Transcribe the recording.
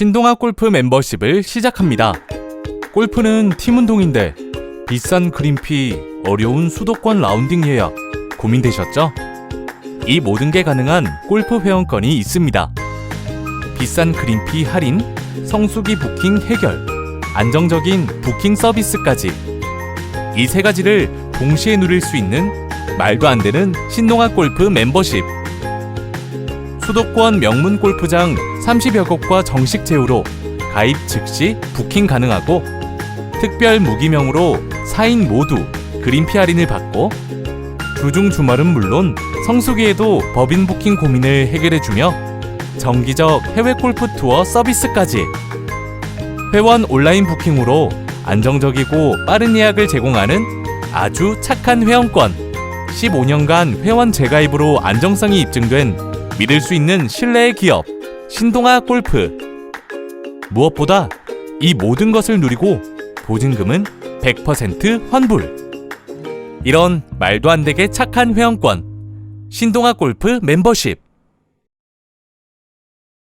신동아 골프 멤버십을 시작합니다. 골프는 팀 운동인데 비싼 그린피, 어려운 수도권 라운딩 예약 고민되셨죠? 이 모든 게 가능한 골프 회원권이 있습니다. 비싼 그린피 할인, 성수기 부킹 해결, 안정적인 부킹 서비스까지 이 세 가지를 동시에 누릴 수 있는 말도 안 되는 신동아 골프 멤버십. 수도권 명문 골프장 30여 곳과 정식 제휴로 가입 즉시 부킹 가능하고 특별 무기명으로 4인 모두 그린피 할인을 받고 주중 주말은 물론 성수기에도 법인 부킹 고민을 해결해주며 정기적 해외 골프 투어 서비스까지 회원 온라인 부킹으로 안정적이고 빠른 예약을 제공하는 아주 착한 회원권 15년간 회원 재가입으로 안정성이 입증된 믿을 수 있는 신뢰의 기업 신동아 골프. 무엇보다 이 모든 것을 누리고 보증금은 100% 환불. 이런 말도 안 되게 착한 회원권 신동아 골프 멤버십